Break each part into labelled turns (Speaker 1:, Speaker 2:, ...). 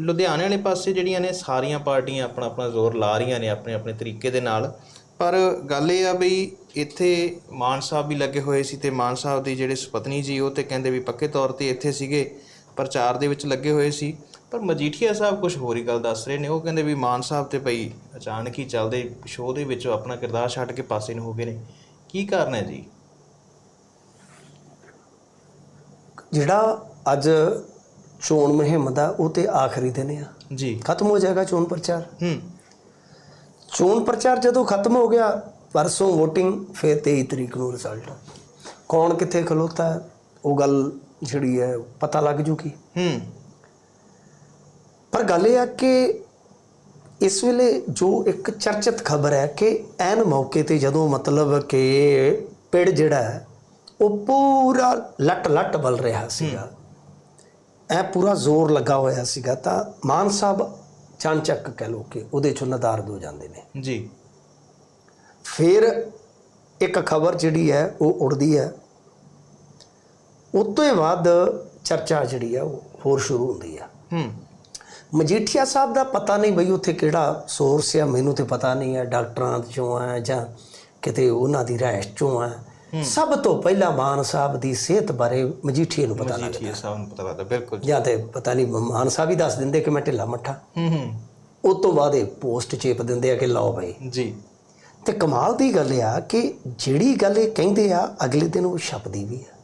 Speaker 1: ਲੁਧਿਆਣੇ ਵਾਲੇ ਪਾਸੇ ਜਿਹੜੀਆਂ ਨੇ ਸਾਰੀਆਂ ਪਾਰਟੀਆਂ ਆਪਣਾ ਆਪਣਾ ਜ਼ੋਰ ਲਾ ਰਹੀਆਂ ਨੇ ਆਪਣੇ ਆਪਣੇ ਤਰੀਕੇ ਦੇ ਨਾਲ। ਪਰ ਗੱਲ ਇਹ ਆ ਬਈ ਇੱਥੇ ਮਾਨ ਸਾਹਿਬ ਵੀ ਲੱਗੇ ਹੋਏ ਸੀ ਤੇ ਮਾਨ ਸਾਹਿਬ ਦੀ ਜਿਹੜੇ ਸੁਪਤਨੀ ਜੀ ਉਹ ਤੇ ਕਹਿੰਦੇ ਵੀ ਪੱਕੇ ਤੌਰ ਤੇ ਇੱਥੇ ਸੀਗੇ, ਪ੍ਰਚਾਰ ਦੇ ਵਿੱਚ ਲੱਗੇ ਹੋਏ ਸੀ। ਪਰ ਮਜੀਠੀਆ ਸਾਹਿਬ ਕੁਝ ਹੋਰ ਹੀ ਗੱਲ ਦੱਸ ਰਹੇ ਨੇ। ਉਹ ਕਹਿੰਦੇ ਵੀ ਮਾਨ ਸਾਹਿਬ ਤੇ ਭਈ ਅਚਾਨਕ ਹੀ ਚੱਲਦੇ ਸ਼ੋਅ ਦੇ ਵਿੱਚੋਂ ਆਪਣਾ ਕਿਰਦਾਰ ਛੱਡ ਕੇ ਪਾਸੇ ਨੂੰ ਹੋ ਗਏ ਨੇ। ਕੀ ਕਾਰਨ ਹੈ ਜੀ?
Speaker 2: ਜਿਹੜਾ ਅੱਜ ਚੋਣ ਮੁਹਿੰਮ ਦਾ ਉਹ ਤੇ ਆਖਰੀ ਦਿਨ ਆ।
Speaker 1: ਜੀ।
Speaker 2: ਖਤਮ ਹੋ ਜਾਏਗਾ ਚੋਣ ਪ੍ਰਚਾਰ।
Speaker 1: ਹੂੰ।
Speaker 2: ਚੋਣ ਪ੍ਰਚਾਰ ਜਦੋਂ ਖਤਮ ਹੋ ਗਿਆ ਪਰਸੋਂ VOTING ਫਿਰ 23 ਤਰੀਕ ਨੂੰ ਰਿਜ਼ਲਟ ਕੌਣ ਕਿੱਥੇ ਖਲੋਤਾ ਹੈ, ਉਹ ਗੱਲ ਜਿਹੜੀ ਹੈ ਪਤਾ ਲੱਗ ਜੂਗੀ।
Speaker 1: ਹੂੰ।
Speaker 2: ਪਰ ਗੱਲ ਇਹ ਆ ਕਿ ਇਸ ਵੇਲੇ ਜੋ ਇੱਕ ਚਰਚਿਤ ਖਬਰ ਹੈ ਕਿ ਐਨ ਮੌਕੇ ਤੇ ਜਦੋਂ ਮਤਲਬ ਕਿ ਪਿੜ ਜਿਹੜਾ ਹੈ ਉਹ ਪੂਰਾ ਲੱਟ ਲੱਟ ਬਲ ਰਿਹਾ ਸੀਗਾ। ਐ ਪੂਰਾ ਜ਼ੋਰ ਲੱਗਾ ਹੋਇਆ ਸੀਗਾ ਤਾਂ ਮਾਨ ਸਾਹਿਬ ਚਾਂਚੱਕ ਕਹਿ ਲੋ ਕਿ ਉਹਦੇ ਚੋਂ ਨਦਾਰਦ ਹੋ ਜਾਂਦੇ ਨੇ।
Speaker 1: ਜੀ।
Speaker 2: ਫਿਰ ਇੱਕ ਖਬਰ ਜਿਹੜੀ ਹੈ ਉਹ ਉੜਦੀ ਹੈ। ਉਸ ਤੋਂ ਬਾਅਦ ਚਰਚਾ ਜਿਹੜੀ ਹੈ ਉਹ ਹੋਰ ਸ਼ੁਰੂ ਹੁੰਦੀ ਹੈ।
Speaker 1: ਹੂੰ।
Speaker 2: ਮਜੀਠੀਆ ਸਾਹਿਬ ਦਾ ਪਤਾ ਨਹੀਂ ਬਈ ਉੱਥੇ ਕਿਹੜਾ ਸੋਰਸ ਹੈ ਮੈਨੂੰ ਤੇ ਪਤਾ ਨਹੀਂ ਹੈ ਡਾਕਟਰਾਂ ਚੋਂ ਹੈ ਜਾਂ ਕਿਤੇ ਉਹਨਾਂ ਦੀ ਰਹਿਸ਼ ਚੋਂ ਹੈ। ਸਭ ਤੋਂ ਪਹਿਲਾਂ ਮਾਨ ਸਾਹਿਬ ਦੀ ਸਿਹਤ ਬਾਰੇ ਮਜੀਠੀਏ ਨੂੰ ਪਤਾ ਲੱਗਾ
Speaker 1: ਮਜੀਠੀਆ ਸਾਹਿਬ ਨੂੰ ਪਤਾ ਲੱਗਦਾ ਬਿਲਕੁਲ ਜੀ।
Speaker 2: ਤੇ ਪਤਾ ਨਹੀਂ ਮਾਨ ਸਾਹਿਬ ਹੀ ਦੱਸ ਦਿੰਦੇ ਕਿ ਮੈਂ ਢਿੱਲਾ ਮੱਠਾ।
Speaker 1: ਹੂੰ ਹੂੰ।
Speaker 2: ਉਸ ਤੋਂ ਬਾਅਦ ਇਹ ਪੋਸਟ ਚੇਪ ਦਿੰਦੇ ਆ ਕਿ ਲਓ ਬਈ।
Speaker 1: ਜੀ।
Speaker 2: ਤੇ ਕਮਾਲ ਦੀ ਗੱਲ ਆ ਕਿ ਜਿਹੜੀ ਗੱਲ ਇਹ ਕਹਿੰਦੇ ਆ ਅਗਲੇ ਦਿਨ ਉਹ ਛਪਦੀ ਵੀ ਆ।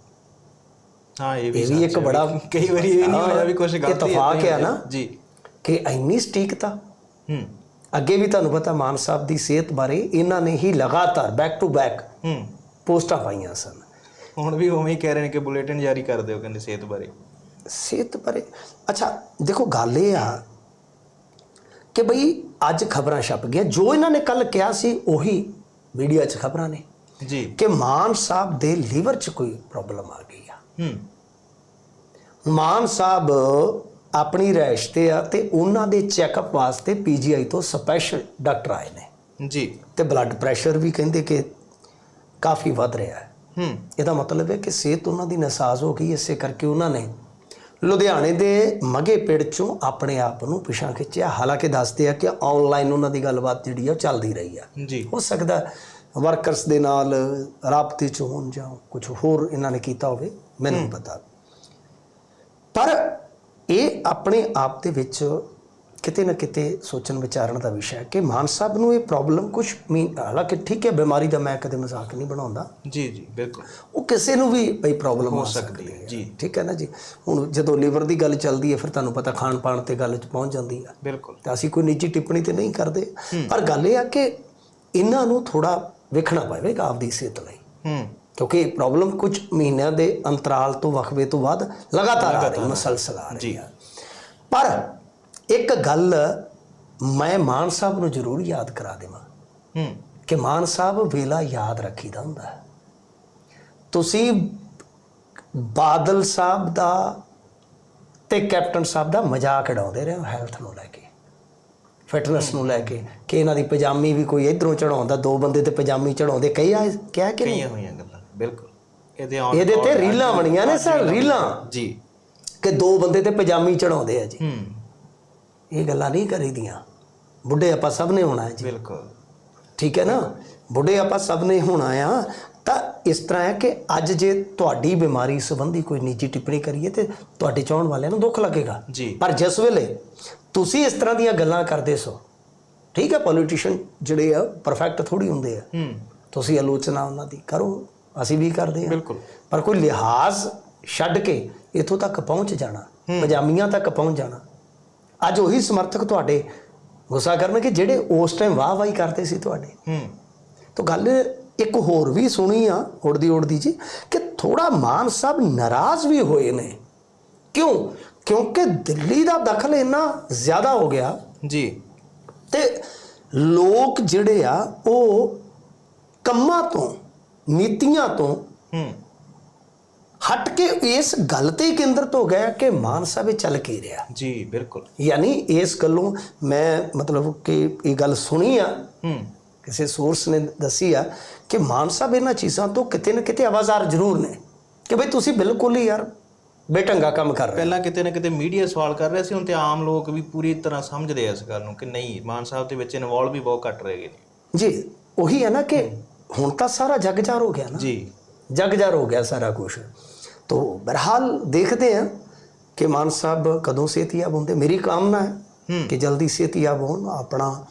Speaker 1: ਹਾਂ ਇਹ ਵੀ
Speaker 2: ਇਹ ਵੀ ਇੱਕ। ਬੜਾ
Speaker 1: ਕਈ ਵਾਰੀ ਇਹ ਨਹੀਂ ਹੋਇਆ ਵੀ ਕੁਝ ਗਲਤੀ
Speaker 2: ਇਤਫਾਕ
Speaker 1: ਹੀ
Speaker 2: ਨਾ।
Speaker 1: ਜੀ।
Speaker 2: ਕਿ ਇੰਨੀ ਸਟੀਕਤਾ।
Speaker 1: ਹੂੰ।
Speaker 2: ਅੱਗੇ ਵੀ ਤੁਹਾਨੂੰ ਪਤਾ ਮਾਨ ਸਾਹਿਬ ਦੀ ਸਿਹਤ ਬਾਰੇ ਇਹਨਾਂ ਨੇ ਹੀ ਲਗਾਤਾਰ ਬੈਕ ਟੂ ਬੈਕ
Speaker 1: ਹੂੰ।
Speaker 2: ਪੋਸਟਾਂ ਪਾਈਆਂ ਸਨ।
Speaker 1: ਹੁਣ ਵੀ ਉਵੇਂ ਹੀ ਕਹਿ ਰਹੇ ਨੇ ਕਿ ਬੁਲੇਟਿਨ ਜਾਰੀ ਕਰ ਦਿਓ ਕਹਿੰਦੇ ਸਿਹਤ ਬਾਰੇ।
Speaker 2: ਸਿਹਤ ਬਾਰੇ? ਅੱਛਾ ਦੇਖੋ ਗੱਲ ਇਹ ਆ ਕਿ ਬਈ ਅੱਜ ਖਬਰਾਂ ਛਪ ਗਿਆ ਜੋ ਇਹਨਾਂ ਨੇ ਕੱਲ ਕਿਹਾ ਸੀ ਉਹੀ ਮੀਡੀਆ 'ਚ ਖਬਰਾਂ ਨੇ
Speaker 1: ਜੀ।
Speaker 2: ਕਿ ਮਾਨ ਸਾਹਿਬ ਦੇ ਲੀਵਰ 'ਚ ਕੋਈ ਪ੍ਰੋਬਲਮ ਆ ਗਈ ਆ।
Speaker 1: ਹੂੰ।
Speaker 2: ਮਾਨ ਸਾਹਿਬ ਆਪਣੀ ਰਹਿਸ਼ ਤੇ ਆ ਤੇ ਉਹਨਾਂ ਦੇ ਚੈੱਕਅਪ ਵਾਸਤੇ ਪੀਜੀਆਈ ਤੋਂ ਸਪੈਸ਼ਲ ਡਾਕਟਰ ਆਏ ਨੇ।
Speaker 1: ਜੀ।
Speaker 2: ਤੇ ਬਲੱਡ ਪ੍ਰੈਸ਼ਰ ਵੀ ਕਹਿੰਦੇ ਕਿ ਕਾਫੀ ਵੱਧ ਰਿਹਾ ਹੈ।
Speaker 1: ਹੂੰ।
Speaker 2: ਇਹਦਾ ਮਤਲਬ ਹੈ ਕਿ ਸਿਹਤ ਉਹਨਾਂ ਦੀ ਨਸਾਜ਼ ਹੋ ਗਈ ਇਸੇ ਕਰਕੇ ਉਹਨਾਂ ਨੇ ਲੁਧਿਆਣੇ ਦੇ ਮਗੇ ਪਿੰਡ ਚੋਂ ਆਪਣੇ ਆਪ ਨੂੰ ਪਿਛਾਂ ਖਿੱਚਿਆ। ਹਾਲਾਂਕਿ ਦੱਸਦੇ ਆ ਕਿ ਆਨਲਾਈਨ ਉਹਨਾਂ ਦੀ ਗੱਲਬਾਤ ਜਿਹੜੀ ਆ ਉਹ ਚੱਲਦੀ ਰਹੀ ਆ।
Speaker 1: ਜੀ।
Speaker 2: ਹੋ ਸਕਦਾ ਵਰਕਰਸ ਦੇ ਨਾਲ ਰਾਬਤੇ ਚ ਹੋਣ ਜਾਂ ਕੁਝ ਹੋਰ ਇਹਨਾਂ ਨੇ ਕੀਤਾ ਹੋਵੇ ਮੈਨੂੰ ਪਤਾ। ਪਰ ਇਹ ਆਪਣੇ ਆਪ ਦੇ ਵਿੱਚ ਕਿਤੇ ਨਾ ਕਿਤੇ ਸੋਚਣ ਵਿਚਾਰਨ ਦਾ ਵਿਸ਼ਾ ਹੈ ਕਿ ਮਾਨ ਸਾਹਿਬ ਨੂੰ ਇਹ ਪ੍ਰੋਬਲਮ ਕੁਝ ਹਾਲਾਂਕਿ ਠੀਕ ਹੈ ਬਿਮਾਰੀ ਦਾ ਮੈਂ ਕਦੇ ਮਜ਼ਾਕ ਨਹੀਂ ਬਣਾਉਂਦਾ।
Speaker 1: ਜੀ ਜੀ ਬਿਲਕੁਲ।
Speaker 2: ਉਹ ਕਿਸੇ ਨੂੰ ਵੀ ਬਈ ਪ੍ਰੋਬਲਮ
Speaker 1: ਹੋ ਸਕਦੀ ਹੈ, ਜੀ।
Speaker 2: ਠੀਕ ਹੈ ਨਾ ਜੀ? ਹੁਣ ਜਦੋਂ ਲੀਵਰ ਦੀ ਗੱਲ ਚੱਲਦੀ ਹੈ ਫਿਰ ਤੁਹਾਨੂੰ ਪਤਾ ਖਾਣ ਪਾਣ ਤੇ ਗੱਲ ਚ ਪਹੁੰਚ ਜਾਂਦੀ ਹੈ
Speaker 1: ਬਿਲਕੁਲ।
Speaker 2: ਤਾਂ ਅਸੀਂ ਕੋਈ ਨਿੱਜੀ ਟਿੱਪਣੀ ਤੇ ਨਹੀਂ ਕਰਦੇ। ਪਰ ਗੱਲ ਇਹ ਆ ਕਿ ਇਹਨਾਂ ਨੂੰ ਥੋੜਾ ਵੇਖਣਾ ਪਵੇਗਾ ਆਪਦੀ ਸਿਹਤ ਲਈ।
Speaker 1: ਹੂੰ।
Speaker 2: ਕਿਉਂਕਿ ਪ੍ਰੋਬਲਮ ਕੁਝ ਮਹੀਨਿਆਂ ਦੇ ਅੰਤਰਾਲ ਤੋਂ ਵਕਫੇ ਤੋਂ ਬਾਅਦ ਲਗਾਤਾਰ ਆ ਰਹੀ ਮਸਲਸਲ ਆ ਰਹੀ
Speaker 1: ਜੀ।
Speaker 2: ਹੈ ਪਰ ਇੱਕ ਗੱਲ ਮੈਂ ਮਾਨ ਸਾਹਿਬ ਨੂੰ ਜ਼ਰੂਰ ਯਾਦ ਕਰਾ ਦੇਵਾਂ।
Speaker 1: ਹੂੰ।
Speaker 2: ਕਿ ਮਾਨ ਸਾਹਿਬ ਵੇਲਾ ਯਾਦ ਰੱਖੀਦਾ ਹੁੰਦਾ ਹੈ। ਤੁਸੀਂ ਬਾਦਲ ਸਾਹਿਬ ਦਾ ਤੇ ਕੈਪਟਨ ਸਾਹਿਬ ਦਾ ਮਜ਼ਾਕ ਉਡਾਉਂਦੇ ਰਹੇ ਹੋ ਹੈਲਥ ਨੂੰ ਲੈ ਕੇ ਫਿਟਨੈਸ ਨੂੰ ਲੈ ਕੇ ਕਿ ਇਹਨਾਂ ਦੀ ਪਜਾਮੀ ਵੀ ਕੋਈ ਇਧਰੋਂ ਚੜਾਉਂਦਾ ਦੋ ਬੰਦੇ ਤੇ ਪਜਾਮੀ ਚੜਾਉਂਦੇ ਕਈ ਆ ਕਹਿ ਕੇ ਨਹੀਂ?
Speaker 1: ਕਈਆਂ ਹੋਈਆਂ ਗੱਲਾਂ ਬਿਲਕੁਲ। ਇਹਦੇ ਆਉਣ
Speaker 2: ਇਹਦੇ ਤੇ ਰੀਲਾਂ ਬਣੀਆਂ ਨੇ ਸਰ ਰੀਲਾਂ
Speaker 1: ਜੀ।
Speaker 2: ਕਿ ਦੋ ਬੰਦੇ ਤੇ ਪਜਾਮੀ ਚੜਾਉਂਦੇ ਆ ਜੀ।
Speaker 1: ਹੂੰ।
Speaker 2: ਇਹ ਗੱਲਾਂ ਨਹੀਂ ਕਰੀਦੀਆਂ। ਬੁੱਢੇ ਆਪਾਂ ਸਭ ਨੇ ਹੋਣਾ ਹੈ ਜੀ।
Speaker 1: ਬਿਲਕੁਲ।
Speaker 2: ਠੀਕ ਹੈ ਨਾ? ਬੁੱਢੇ ਆਪਾਂ ਸਭ ਨੇ ਹੋਣਾ ਆ। ਤਾਂ ਇਸ ਤਰ੍ਹਾਂ ਹੈ ਕਿ ਅੱਜ ਜੇ ਤੁਹਾਡੀ ਬਿਮਾਰੀ ਸੰਬੰਧੀ ਕੋਈ ਨਿੱਜੀ ਟਿੱਪਣੀ ਕਰੀਏ ਤੇ ਤੁਹਾਡੇ ਚਾਹਣ ਵਾਲਿਆਂ ਨੂੰ ਦੁੱਖ ਲੱਗੇਗਾ। ਪਰ ਜਿਸ ਵੇਲੇ ਤੁਸੀਂ ਇਸ ਤਰ੍ਹਾਂ ਦੀਆਂ ਗੱਲਾਂ ਕਰਦੇ ਸੋ ਠੀਕ ਹੈ ਪੋਲੀਟੀਸ਼ੀਅਨ ਜਿਹੜੇ ਆ ਪਰਫੈਕਟ ਥੋੜੀ ਹੁੰਦੇ ਆ।
Speaker 1: ਹੂੰ।
Speaker 2: ਤੁਸੀਂ ਆਲੋਚਨਾ ਉਹਨਾਂ ਦੀ ਕਰੋ ਅਸੀਂ ਵੀ ਕਰਦੇ ਆ
Speaker 1: ਬਿਲਕੁਲ।
Speaker 2: ਪਰ ਕੋਈ ਲਿਹਾਜ਼ ਛੱਡ ਕੇ ਇਥੋਂ ਤੱਕ ਪਹੁੰਚ ਜਾਣਾ ਪਜਾਮੀਆਂ ਤੱਕ ਪਹੁੰਚ ਜਾਣਾ ਅੱਜ ਉਹੀ ਸਮਰਥਕ ਤੁਹਾਡੇ ਗੁੱਸਾ ਕਰਨਗੇ ਜਿਹੜੇ ਉਸ ਟਾਈਮ ਵਾਹ ਵਾਹੀ ਕਰਦੇ ਸੀ ਤੁਹਾਡੇ।
Speaker 1: ਹੂੰ।
Speaker 2: ਤਾਂ ਗੱਲ ਇੱਕ ਹੋਰ ਵੀ ਸੁਣੀ ਆ ਉੜਦੀ ਉੜਦੀ ਜੀ ਕਿ ਥੋੜਾ ਮਾਨ ਸਾਹਿਬ ਨਾਰਾਜ਼ ਵੀ ਹੋਏ ਨੇ। ਕਿਉਂ? ਕਿਉਂਕਿ ਦਿੱਲੀ ਦਾ ਦਖਲ ਇੰਨਾ ਜ਼ਿਆਦਾ ਹੋ ਗਿਆ।
Speaker 1: ਜੀ।
Speaker 2: ਤੇ ਲੋਕ ਜਿਹੜੇ ਆ ਉਹ ਕੰਮਾਂ ਤੋਂ ਨੀਤੀਆਂ ਤੋਂ
Speaker 1: ਹੂੰ।
Speaker 2: ਹਟ ਕੇ ਇਸ ਗੱਲ ਤੇ ਹੀ ਕੇਂਦਰਿਤ ਹੋ ਗਿਆ ਕਿ ਮਾਨ ਸਾਹਿਬ ਇਹ ਚੱਲ ਕੀ ਰਿਹਾ।
Speaker 1: ਜੀ ਬਿਲਕੁਲ।
Speaker 2: ਯਾਨੀ ਇਸ ਗੱਲੋਂ ਮੈਂ ਮਤਲਬ ਕਿ ਇਹ ਗੱਲ ਸੁਣੀ ਆ।
Speaker 1: ਹੂੰ।
Speaker 2: ਕਿਸੇ ਸੋਰਸ ਨੇ ਦੱਸੀ ਆ ਕਿ ਮਾਨ ਸਾਹਿਬ ਇਹਨਾਂ ਚੀਜ਼ਾਂ ਤੋਂ ਕਿਤੇ ਨਾ ਕਿਤੇ ਆਵਾਜ਼ਾਰ ਜ਼ਰੂਰ ਨੇ ਕਿ ਬਈ ਤੁਸੀਂ ਬਿਲਕੁਲ ਹੀ ਯਾਰ ਬੇਟੰਗਾ ਕੰਮ ਕਰ ਰਹੇ
Speaker 1: ਪਹਿਲਾਂ ਕਿਤੇ ਨਾ ਕਿਤੇ ਮੀਡੀਆ ਸਵਾਲ ਕਰ ਰਿਹਾ ਸੀ ਹੁਣ ਤੇ ਆਮ ਲੋਕ ਵੀ ਪੂਰੀ ਤਰ੍ਹਾਂ ਸਮਝਦੇ ਆ ਇਸ ਗੱਲ ਨੂੰ ਕਿ ਨਹੀਂ ਮਾਨ ਸਾਹਿਬ ਦੇ ਵਿੱਚ ਇਨਵੋਲਵ ਵੀ ਬਹੁਤ ਘੱਟ ਰਹੇ ਨੇ।
Speaker 2: ਜੀ ਉਹੀ ਹੈ ਨਾ ਕਿ ਹੁਣ ਤਾਂ ਸਾਰਾ ਜਗਜਾਰ ਹੋ ਗਿਆ ਨਾ।
Speaker 1: ਜੀ।
Speaker 2: ਜਗਜਾਰ ਹੋ ਗਿਆ ਸਾਰਾ ਕੁਝ तो बहरहाल देखते हैं कि मान साहब ਕਦੋਂ ਸਿਹਤਯਾਬ ਹੁੰਦੇ। ਮੇਰੀ ਕਾਮਨਾ ਹੈ ਕਿ ਜਲਦੀ ਸਿਹਤਯਾਬ ਹੋਣ। ਆਪਣਾ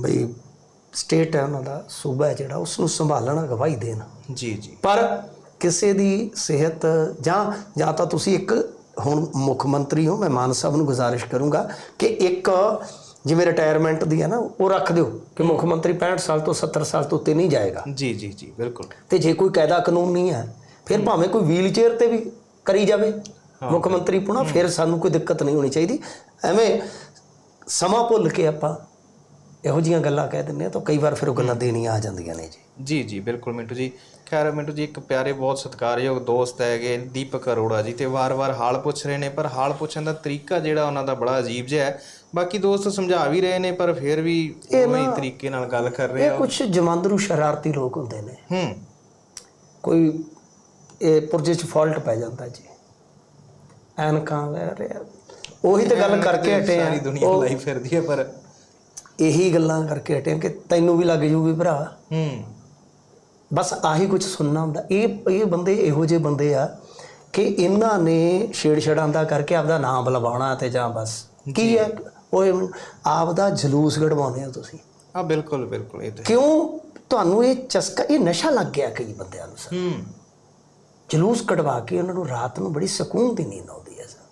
Speaker 2: ਬਈ ਸਟੇਟ ਹੈ ਉਹਨਾਂ ਦਾ ਸੂਬਾ ਜਿਹੜਾ ਉਸ ਨੂੰ ਸੰਭਾਲਣ ਅਗਵਾਈ ਦੇਣ।
Speaker 1: ਜੀ ਜੀ।
Speaker 2: ਪਰ ਕਿਸੇ ਦੀ ਸਿਹਤ ਜਾਂ ਜਾਂ ਤਾਂ ਤੁਸੀਂ ਇੱਕ ਹੁਣ ਮੁੱਖ ਮੰਤਰੀ ਹੋ ਮੈਂ ਮਾਨ ਸਾਹਿਬ ਨੂੰ ਗੁਜ਼ਾਰਿਸ਼ ਕਰੂੰਗਾ ਕਿ ਇੱਕ ਜਿਵੇਂ ਰਿਟਾਇਰਮੈਂਟ ਦੀ ਹੈ ਨਾ ਉਹ ਰੱਖ ਦਿਓ ਕਿ ਮੁੱਖ ਮੰਤਰੀ 65 ਸਾਲ ਤੋਂ 70 ਸਾਲ ਤੋਂ ਉੱਤੇ ਨਹੀਂ ਜਾਏਗਾ।
Speaker 1: ਜੀ ਜੀ ਜੀ ਬਿਲਕੁਲ।
Speaker 2: ਤੇ ਜੇ ਕੋਈ ਕਾਇਦਾ ਕਾਨੂੰਨ ਨਹੀਂ ਹੈ ਫਿਰ ਭਾਵੇਂ ਕੋਈ ਵੀਲ ਚੇਅਰ ਤੇ ਵੀ ਕਰੀ ਜਾਵੇ ਮੁੱਖ ਮੰਤਰੀ ਪੁਣਾ ਫਿਰ ਸਾਨੂੰ ਕੋਈ ਦਿੱਕਤ ਨਹੀਂ ਹੋਣੀ ਚਾਹੀਦੀ। ਐਵੇਂ ਸਮਾਂ ਭੁੱਲ ਕੇ ਆਪਾਂ ਇਹੋ ਜੀਆਂ ਗੱਲਾਂ ਕਹਿ ਦਿੰਦੇ ਆ ਤਾਂ ਕਈ ਵਾਰ ਫਿਰ ਉਹ ਗੱਲਾਂ ਦੇਣੀਆਂ ਆ ਜਾਂਦੀਆਂ ਨੇ ਜੀ।
Speaker 1: ਜੀ ਜੀ ਬਿਲਕੁਲ ਮਿੰਟੂ ਜੀ। ਖੈਰ ਮਿੰਟੂ ਜੀ ਇੱਕ ਪਿਆਰੇ ਬਹੁਤ ਸਤਿਕਾਰਯੋਗ ਦੋਸਤ ਹੈਗੇ ਦੀਪਕ ਅਰੋੜਾ ਜੀ ਤੇ ਵਾਰ-ਵਾਰ ਹਾਲ ਪੁੱਛ ਰਹੇ ਨੇ ਪਰ ਹਾਲ ਪੁੱਛਣ ਦਾ ਤਰੀਕਾ ਜਿਹੜਾ ਉਹਨਾਂ ਦਾ ਬੜਾ ਅਜੀਬ ਜਿਹਾ ਹੈ। ਬਾਕੀ ਦੋਸਤ ਸਮਝਾ ਵੀ ਰਹੇ ਨੇ ਪਰ ਫਿਰ ਵੀ ਉਵੇਂ ਹੀ ਤਰੀਕੇ ਨਾਲ ਗੱਲ ਕਰ ਰਹੇ
Speaker 2: ਇਹ
Speaker 1: ਆ।
Speaker 2: ਕੁਝ ਜਮਾਂਦਰੂ ਸ਼ਰਾਰਤੀ ਲੋਕ ਹੁੰਦੇ ਨੇ।
Speaker 1: ਹੂੰ।
Speaker 2: ਕੋਈ ਇਹ ਪੁਰਜੇ 'ਚ ਫਾਲਟ ਪੈ ਜਾਂਦਾ ਜੀ। ਐਨਕਾਂ ਲੈ ਰਿਹਾ ਉਹੀ ਤੇ ਗੱਲ ਕਰਕੇ ਹਟੇ ਆ।
Speaker 1: ਸਾਰੀ ਦੁਨੀਆ ਲਾਈ ਫਿਰਦੀ ਹੈ ਪਰ
Speaker 2: ਇਹੀ ਗੱਲਾਂ ਕਰਕੇ ਹਟੇ ਆ ਕਿ ਤੈਨੂੰ ਵੀ ਲੱਗ ਜੂਗੀ ਭਰਾ।
Speaker 1: ਹੂੰ।
Speaker 2: ਬਸ ਆਹੀ ਕੁਝ ਸੁਣਨਾ ਹੁੰਦਾ। ਇਹ ਇਹ ਬੰਦੇ ਇਹੋ ਜਿਹੇ ਬੰਦੇ ਆ ਕਿ ਇਹਨਾਂ ਨੇ ਛੇੜਛੜਾਂ ਦਾ ਕਰਕੇ ਆਪਦਾ ਨਾਮ ਬਲਵਾਉਣਾ ਤੇ ਜਾਂ ਬਸ। ਕੀ ਹੈ? ਉਹ ਆਪਦਾ ਜਲੂਸ ਕਢਵਾਉਂਦੇ ਆ ਤੁਸੀਂ।
Speaker 1: ਆ ਬਿਲਕੁਲ ਬਿਲਕੁਲ ਇਹ ਤੇ
Speaker 2: ਕਿਉਂ? ਤੁਹਾਨੂੰ ਇਹ ਚਸਕਾ ਇਹ ਨਸ਼ਾ ਲੱਗ ਗਿਆ ਕਈ ਬੰਦਿਆਂ ਨੂੰ ਸਰ।
Speaker 1: ਹੂੰ।
Speaker 2: ਜਲੂਸ ਕਢਵਾ ਕੇ ਉਹਨਾਂ ਨੂੰ ਰਾਤ ਨੂੰ ਬੜੀ ਸਕੂਨ ਦੀ ਨੀਂਦ ਆਉਂਦੀ ਹੈ ਸਰ।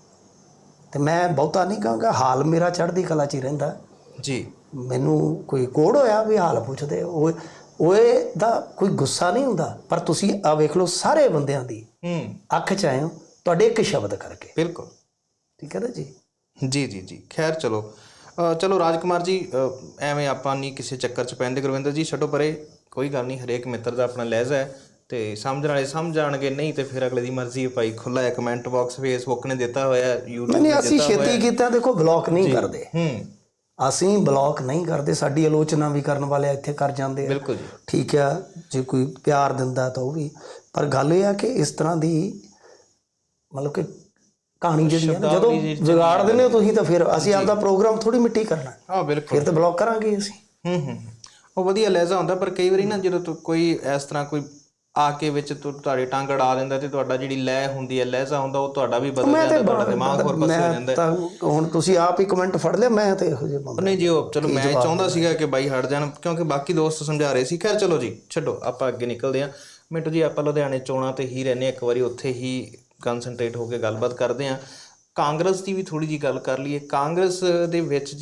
Speaker 2: ਤੇ ਮੈਂ ਬਹੁਤਾ ਨਹੀਂ ਕਹਾਂਗਾ ਹਾਲ ਮੇਰਾ ਚੜ੍ਹਦੀ ਕਲਾ 'ਚ ਹੀ ਰਹਿੰਦਾ।
Speaker 1: ਜੀ।
Speaker 2: ਮੈਨੂੰ ਕੋਈ ਕੋੜ ਹੋਇਆ ਵੀ ਹਾਲ ਪੁੱਛਦੇ ਓਏ ਓਏ ਦਾ ਕੋਈ ਗੁੱਸਾ ਨਹੀਂ ਹੁੰਦਾ। ਪਰ ਤੁਸੀਂ ਆ ਵੇਖ ਲਓ ਸਾਰੇ ਬੰਦਿਆਂ ਦੀ
Speaker 1: ਹੂੰ।
Speaker 2: ਅੱਖ ਚ ਹੋ ਤੁਹਾਡੇ ਇੱਕ ਸ਼ਬਦ ਕਰਕੇ।
Speaker 1: ਬਿਲਕੁਲ।
Speaker 2: ਠੀਕ ਹੈ ਨਾ ਜੀ?
Speaker 1: ਜੀ ਜੀ ਜੀ। ਖੈਰ ਚਲੋ। ਚਲੋ ਰਾਜਕੁਮਾਰ ਜੀ ਐਵੇਂ ਆਪਾਂ ਨਹੀਂ ਕਿਸੇ ਚੱਕਰ 'ਚ ਪੈਂਦੇ। ਗੁਰਵਿੰਦਰ ਜੀ ਛੱਡੋ ਪਰੇ। ਕੋਈ ਗੱਲ ਨਹੀਂ ਹਰੇਕ ਮਿੱਤਰ ਦਾ ਆਪਣਾ ਲਹਿਜ਼ਾ ਹੈ। ਤੇ ਸਮਝਣ ਵਾਲੇ ਸਮਝ ਜਾਣਗੇ ਨਹੀਂ ਤੇ ਫਿਰ ਅਗਲੇ ਦੀ ਮਰਜ਼ੀ ਹੈ ਭਾਈ ਖੁੱਲਾ ਹੈ ਕਮੈਂਟ ਬਾਕਸ ਫੇਸਬੁੱਕ ਨੇ ਦਿੱਤਾ ਹੋਇਆ ਹੈ YouTube
Speaker 2: ਨਹੀਂ
Speaker 1: ਨੇ
Speaker 2: ਅਸੀਂ
Speaker 1: ਦਿੱਤਾ ਹੋਇਆ।
Speaker 2: ਛੇਤੀ ਕੀਤਾ ਦੇਖੋ ਬਲੌਕ ਨਹੀਂ ਕਰਦੇ।
Speaker 1: ਹੂੰ।
Speaker 2: ਅਸੀਂ ਬਲੌਕ ਨਹੀਂ ਕਰਦੇ ਸਾਡੀ ਆਲੋਚਨਾ ਵੀ ਕਰਨ ਵਾਲੇ ਇੱਥੇ ਕਰ ਜਾਂਦੇ ਆ।
Speaker 1: ਬਿਲਕੁਲ ਜੀ।
Speaker 2: ਠੀਕ ਆ ਜੇ ਕੋਈ ਪਿਆਰ ਦਿੰਦਾ ਤਾਂ ਉਹ ਵੀ। ਪਰ ਗੱਲ ਇਹ ਆ ਕਿ ਇਸ ਤਰ੍ਹਾਂ ਦੀ ਮਤਲਬ ਕਿ ਕਹਾਣੀ ਜਿਹੜੀ ਹੈ ਨਾ, ਜਦੋਂ ਵਿਗਾੜ ਦਿੰਦੇ ਹੋ ਤੁਸੀਂ ਤਾਂ ਫਿਰ ਅਸੀਂ ਆਪਦਾ ਪ੍ਰੋਗਰਾਮ ਥੋੜੀ ਮਿੱਟੀ ਕਰਨਾ।
Speaker 1: ਹਾਂ ਬਿਲਕੁਲ।
Speaker 2: ਫਿਰ ਤਾਂ ਬਲੌਕ ਕਰਾਂਗੇ ਅਸੀਂ।
Speaker 1: ਹੂੰ ਹੂੰ ਹੂੰ। ਉਹ ਵਧੀਆ ਲਹਿਜ਼ਾ ਹੁੰਦਾ ਪਰ ਕਈ ਵਾਰੀ ਨਾ ਜਦੋਂ ਤੂੰ ਕੋਈ ਇਸ ਤਰ੍ਹਾਂ ਕੋਈ ਆ ਕੇ ਵਿੱਚ ਤੁ- ਤੁਹਾਡੀ ਟੰਗ ਅੜਾ ਦਿੰਦਾ ਤੇ ਤੁਹਾਡਾ ਜਿਹੜੀ ਲੈਅ ਹੁੰਦੀ ਹੈ ਲਹਿਜ਼ਾ ਹੁੰਦਾ ਉਹ ਤੁਹਾਡਾ ਵੀ ਬਦਲ ਜਾਂਦਾ ਤੁਹਾਡਾ ਦਿਮਾਗ ਹੋਰ ਪਾਸੇ ਹੋ ਜਾਂਦਾ।
Speaker 2: ਤਾਂ ਹੁਣ ਤੁਸੀਂ ਆਪ ਹੀ ਕਮੈਂਟ ਫੜ ਲਿਆ ਮੈਂ ਤਾਂ ਇਹੋ ਜਿਹੇ ਬੰਦਾ
Speaker 1: ਨਹੀਂ ਜੀ ਉਹ ਚਲੋ ਮੈਂ ਚਾਹੁੰਦਾ ਸੀਗਾ ਕਿ ਬਾਈ ਹਟ ਜਾਣ ਕਿਉਂਕਿ ਬਾਕੀ ਦੋਸਤ ਸਮਝਾ ਰਹੇ ਸੀ। ਖੈਰ ਚਲੋ ਜੀ ਛੱਡੋ ਆਪਾਂ ਅੱਗੇ ਨਿਕਲਦੇ ਹਾਂ। ਮਿੰਟੂ ਜੀ ਆਪਾਂ ਲੁਧਿਆਣੇ ਚੋਣਾਂ ਤੇ ਹੀ ਰਹਿੰਦੇ ਹਾਂ ਇੱਕ ਵਾਰੀ ਉੱਥੇ ਹੀ ਕਨਸੈਂਟਰੇਟ ਹੋ ਕੇ ਗੱਲਬਾਤ ਕਰਦੇ ਹਾਂ। ਕਾਂਗਰਸ ਦੀ ਵੀ ਥੋੜੀ ਜੀ ਗੱਲ ਕਰ ਲਈਏ। ਕਾਂਗਰਸ ਦੇ ਵਿੱਚ